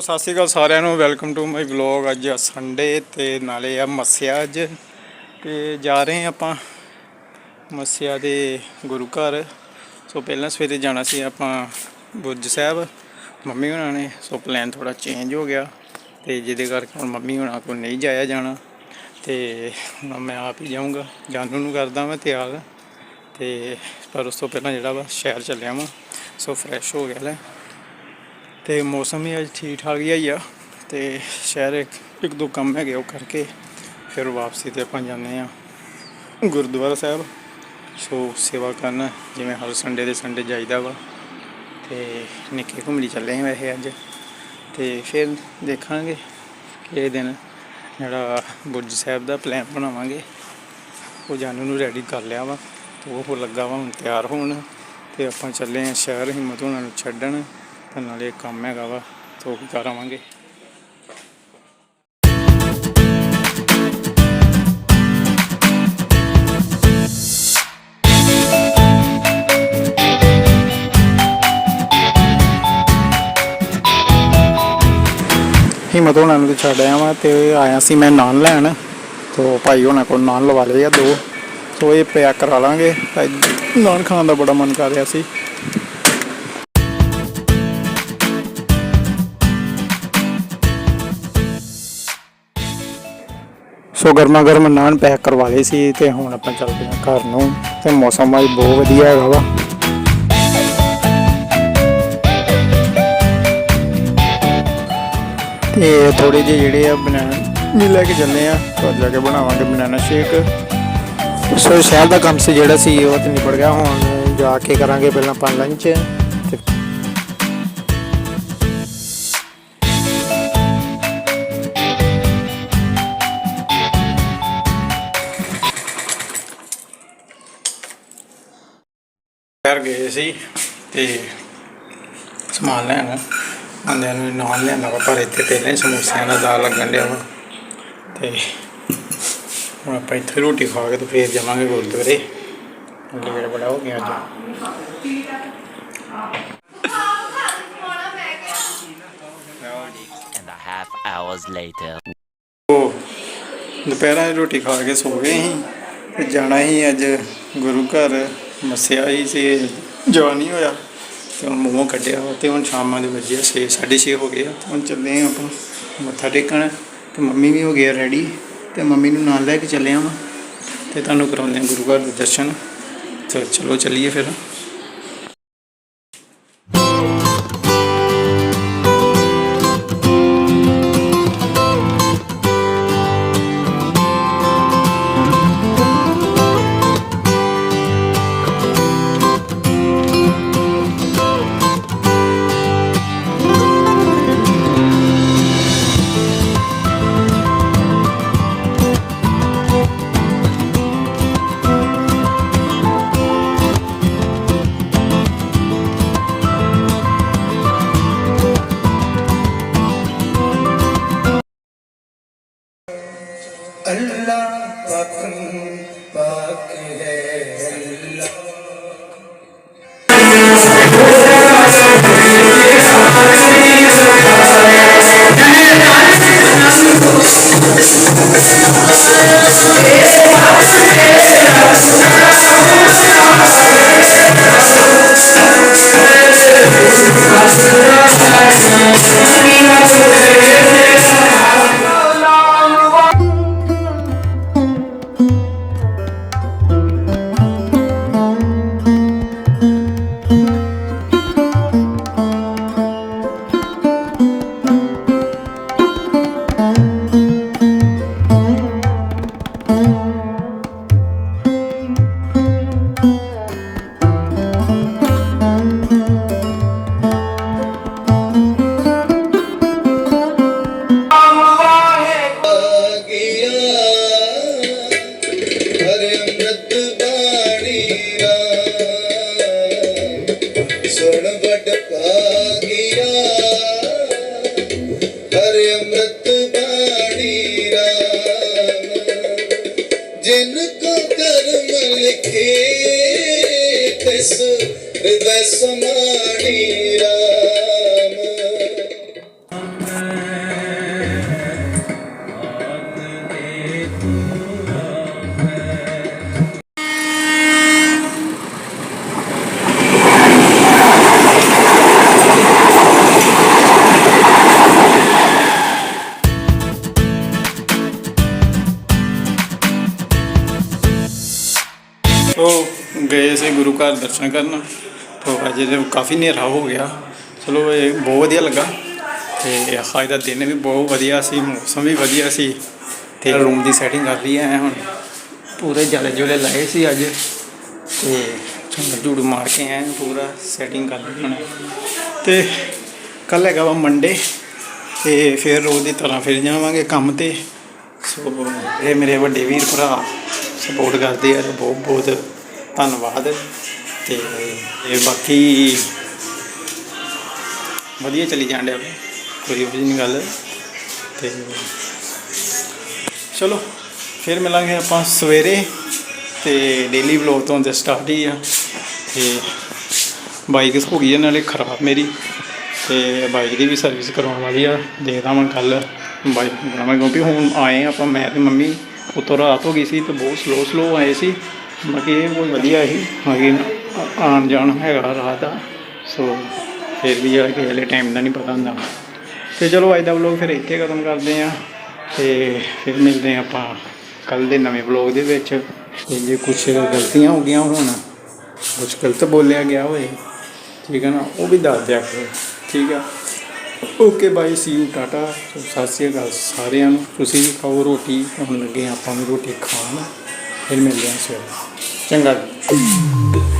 ਸਤਿ ਸ਼੍ਰੀ ਅਕਾਲ ਸਾਰਿਆਂ ਨੂੰ ਵੈਲਕਮ ਟੂ ਮਾਈ ਵਲੌਗ ਅੱਜ ਸੰਡੇ ਤੇ ਨਾਲੇ ਆ ਮੱਸਿਆ ਅੱਜ। ਤੇ ਜਾ ਰਹੇ ਆਪਾਂ ਮੱਸਿਆ ਦੇ ਗੁਰੂ ਘਰ। ਸੋ ਪਹਿਲਾਂ ਸਵੇਰੇ ਜਾਣਾ ਸੀ ਆਪਾਂ ਬੁਰਜ ਸਾਹਿਬ। ਮੰਮੀ ਹੁਣਾਂ ਨੇ, ਸੋ ਪਲਾਨ ਥੋੜਾ ਚੇਂਜ ਹੋ ਗਿਆ। ਤੇ ਜਿਹਦੇ ਕਰਕੇ ਹੁਣ ਮੰਮੀ ਹੁਣਾਂ ਕੋਲ ਨਹੀਂ ਜਾਇਆ ਜਾਣਾ। ਤੇ ਮੈਂ ਆਪ ਹੀ ਜਾਊਂਗਾ। ਜਾਨੂ ਨੂੰ ਕਰਦਾ ਮੈਂ ਤਿਆਰ। ਤੇ ਪਰ ਉਸ ਤੋਂ ਪਹਿਲਾਂ ਜਿਹੜਾ ਵਾ, ਸ਼ਹਿਰ ਚੱਲਿਆ ਵਾਂ। ਸੋ ਫਰੈਸ਼ ਹੋ ਗਿਆ ਲੈ। ਤੇ ਮੌਸਮ ਵੀ ਅੱਜ ਠੀਕ ਠਾਕ ਹੀ ਆ। ਤੇ ਸ਼ਹਿਰ ਇੱਕ ਇੱਕ ਦੋ ਕੰਮ ਹੈਗੇ ਉਹ ਕਰਕੇ ਫਿਰ ਵਾਪਸੀ ਤੇ ਆਪਾਂ ਜਾਂਦੇ ਆ ਗੁਰਦੁਆਰਾ ਸਾਹਿਬ। ਸੋ ਸੇਵਾ ਕਰਨ, ਜਿਵੇਂ ਹਰ ਸੰਡੇ ਦੇ ਸੰਡੇ ਜਾਈਦਾ ਵਾ। ਤੇ ਨਿੱਕੇ ਘੁੰਮਣੀ ਚੱਲੇ ਆ ਵੈਸੇ ਅੱਜ। ਤੇ ਫਿਰ ਦੇਖਾਂਗੇ ਕਿ ਦਿਨ ਜਿਹੜਾ ਬੁਰਜ ਸਾਹਿਬ ਦਾ ਪਲਾਨ ਬਣਾਵਾਂਗੇ। ਉਹ ਜਾਨੂ ਨੂੰ ਰੈਡੀ ਕਰ ਲਿਆ ਵਾ। ਤੇ ਉਹ ਲੱਗਾ ਵਾ, ਹੁਣ ਤਿਆਰ ਹੋਣ। ਤੇ ਆਪਾਂ ਚੱਲੇ ਆ ਸ਼ਹਿਰ, ਹਿੰਮਤ ਉਹਨਾਂ ਨੂੰ ਛੱਡਣ, ਤੇ ਨਾਲੇ ਕੰਮ ਹੈਗਾ ਵਾ, ਤੇ ਉਹ ਕਰ ਆਵਾਂਗੇ। ਹਿੰਮਤ ਉਹਨਾਂ ਨੂੰ ਛੱਡ ਆਇਆ ਵਾਂ, ਤੇ ਆਇਆ ਸੀ ਮੈਂ ਨਾਨ ਲੈਣ, ਤੋਂ ਭਾਈ ਉਹਨਾਂ ਕੋਲ ਨਾਨ ਲਵਾ ਲਏ ਆ ਦੋ ਸੋ ਇਹ ਪੈਕ ਕਰਾ ਲਾਂਗੇ, ਭਾਈ ਨਾਨ ਖਾਣ ਦਾ ਬੜਾ ਮਨ ਕਰ ਰਿਹਾ ਸੀ। ਸੋ ਗਰਮਾ ਗਰਮ ਨਾਨ ਪੈਕ ਕਰਵਾ ਲਏ ਸੀ ਤੇ ਹੁਣ ਆਪਾਂ ਚੱਲਦੇ ਹਾਂ ਘਰ ਨੂੰ ਤੇ ਮੌਸਮ ਅੱਜ ਬਹੁਤ ਵਧੀਆ ਹੈਗਾ ਵਾ। ਤੇ ਥੋੜੇ ਜਿਹੇ ਜਿਹੜੇ ਆ ਬਨਾਨਾ ਵੀ ਲੈ ਕੇ ਚੱਲੇ ਆ ਘਰ ਜਾ ਕੇ ਬਣਾਵਾਂਗੇ ਬਨਾਨਾ ਸ਼ੇਕ। ਸੋ ਸ਼ਹਿਰ ਦਾ ਕੰਮ ਸੀ, ਜਿਹੜਾ ਸੀ, ਉਹ ਤੇ ਨਿਬੜ ਗਿਆ। ਹੁਣ ਜਾ ਕੇ ਕਰਾਂਗੇ ਪਹਿਲਾਂ ਆਪਾਂ ਲੰਚ ਤੇ ਗਏ ਸੀ ਤੇ ਸਮਾਨ ਲੈਣ। ਆਂਦਿਆਂ ਨੂੰ ਨਾਲ ਲਿਆਂਦਾ ਪਰ ਇੱਥੇ ਪਹਿਲਾਂ ਹੀ ਸਮੋਸਿਆਂ ਦਾ ਦਾਲ ਲੱਗਣ ਡਿਆ ਵਾ। ਤੇ ਹੁਣ ਆਪਾਂ ਇੱਥੇ ਰੋਟੀ ਖਾ ਕੇ ਤੇ ਫੇਰ ਜਾਵਾਂਗੇ ਗੁਰਦੁਆਰੇ। ਲੇਟ ਬੜਾ ਹੋ ਗਿਆ ਅੱਜ। Hours later. ਉਹ ਦੁਪਹਿਰਾਂ ਦੀ ਰੋਟੀ ਖਾ ਕੇ ਸੋ ਗਏ ਸੀ ਤੇ ਜਾਣਾ ਹੀ ਅੱਜ ਗੁਰੂ ਘਰ। ਮੱਸਿਆ ਹੀ ਸੀ ਜਵਾ ਨਹੀਂ ਹੋਇਆ। ਤੇ ਹੁਣ ਮੂੰਹੋਂ ਕੱਢਿਆ ਤੇ ਹੁਣ ਸ਼ਾਮਾਂ ਦੇ ਵਜੇ 6 6:30 ਹੋ ਗਏ ਹੁਣ ਚੱਲੇ ਆਪਾਂ। ਮੱਥਾ ਟੇਕਣ ਤੇ ਮੰਮੀ ਵੀ ਹੋ ਗਏ ਰੈਡੀ ਤੇ ਮੰਮੀ ਨੂੰ ਨਾਲ ਲੈ ਕੇ ਚੱਲਿਆ ਆ ਤੇ ਤੁਹਾਨੂੰ ਕਰਾਉਂਦੇ ਆ ਗੁਰੂ ਘਰ ਦੇ ਦਰਸ਼ਨ। ਤੇ ਚਲੋ ਚੱਲੀਏ ਫਿਰ। ਕਰਮ ਤਿਸ ਹਿਰਦੈ ਸਮਾ ਗਏ ਗੁਰੂ ਘਰ ਦਰਸ਼ਨ ਕਰਨ, ਤੋਂ ਅੱਜ ਕਾਫੀ ਹਨੇਰਾ ਹੋ ਗਿਆ। ਚਲੋ ਇਹ ਬਹੁਤ ਵਧੀਆ ਲੱਗਾ ਤੇ ਅੱਜ ਦਾ ਦਿਨ ਵੀ ਬਹੁਤ ਵਧੀਆ ਸੀ, ਮੌਸਮ ਵੀ ਵਧੀਆ ਸੀ ਤੇ ਰੂਮ ਦੀ ਸੈਟਿੰਗ ਕਰ ਲਈ ਐ ਹੁਣ। ਪੂਰੇ ਜਲੇ ਜੁਲੇ ਲਾਏ ਸੀ ਅੱਜ ਤੇ ਝੂੜ ਝੂੜ ਮਾਰ ਕੇ ਆਏ ਪੂਰਾ ਸੈਟਿੰਗ ਕਰ ਲਈ ਹੁਣ। ਤੇ ਕੱਲ ਹੈਗਾ ਵਾ ਮੰਡੇ ਤੇ ਫਿਰ ਰੋਜ਼ ਦੀ ਤਰ੍ਹਾਂ ਫਿਰ ਜਾਵਾਂਗੇ ਕੰਮ ਤੇ। ਸੋ ਇਹ ਮੇਰੇ ਵੱਡੇ ਵੀਰ ਭਰਾ ਸਪੋਰਟ ਕਰਦੇ ਆ ਬਹੁਤ ਬਹੁਤ ਧੰਨਵਾਦ ਤੇ ਇਹ ਬਾਕੀ ਵਧੀਆ ਚੱਲੀ ਜਾਣ ਡਿਆ ਕੋਈ ਉਹ ਨਹੀਂ ਗੱਲ। ਤੇ ਚਲੋ, ਫਿਰ ਮਿਲਾਂਗੇ ਆਪਾਂ ਸਵੇਰੇ ਤੇ ਡੇਲੀ ਵਲੌਗ ਤੋਂ ਤੇ ਸਟਾਰਟ ਹੀ ਆ। ਤੇ ਬਾਈਕ ਹੋ ਗਈ ਹੈ ਨਾਲੇ ਖਰਾਬ ਮੇਰੀ। ਤੇ ਬਾਈਕ ਦੀ ਵੀ ਸਰਵਿਸ ਕਰਵਾਉਣ ਵਾਲੀ ਆ। ਦੇਖਦਾ ਮੈਂ ਕੱਲ ਬਾਈਕ ਬਣਾਵਾਂ ਕਿਉਂਕਿ ਹੁਣ ਆਏ ਆਪਾਂ, ਮੈਂ ਤੇ ਮੰਮੀ, ਉਤੋਂ ਰਾਤ ਹੋ ਗਈ ਸੀ ਤੇ ਬਹੁਤ ਸਲੋ ਸਲੋ ਆਏ ਸੀ। ਬਾਕੀ ਇਹ ਬਹੁਤ ਵਧੀਆ ਸੀ। ਬਾਕੀ ਆਣ ਜਾਣ ਹੈਗਾ ਰਾਤ ਦਾ ਸੋ ਫਿਰ ਵੀ ਜਿਹੜਾ ਕਿ ਹਲੇ ਟਾਈਮ ਦਾ ਨਹੀਂ ਪਤਾ ਹੁੰਦਾ। ਤੇ ਚਲੋ ਅੱਜ ਦਾ ਵਲੌਗ ਫਿਰ ਇੱਥੇ ਖਤਮ ਕਰਦੇ ਆ ਤੇ ਫਿਰ ਮਿਲਦੇ ਆ ਆਪਾਂ ਕੱਲ ਦੇ ਨਵੇਂ ਵਲੌਗ ਦੇ ਵਿੱਚ। ਤੇ ਜੇ ਕੁਝ ਗਲਤੀਆਂ ਹੋ ਗਈਆਂ ਹੋਣ ਕੁਝ ਗਲਤ ਬੋਲਿਆ ਗਿਆ ਹੋਏ ਠੀਕ ਹੈ ਨਾ, ਉਹ ਵੀ ਦੱਸ ਦਿਆ ਕਰੋ। ਠੀਕ ਆ। Okay bye see you tata Sat Shri Akal ਸਾਰਿਆਂ ਨੂੰ। ਤੁਸੀਂ ਵੀ ਖਾਓ ਰੋਟੀ। ਹੁਣ ਲੱਗੇ ਆਪਾਂ ਨੂੰ ਰੋਟੀ ਖਾਣ। ਫਿਰ ਮਿਲਦੇ ਹਾਂ ਸਵੇਰੇ। ਚੰਗਾ ਜੀ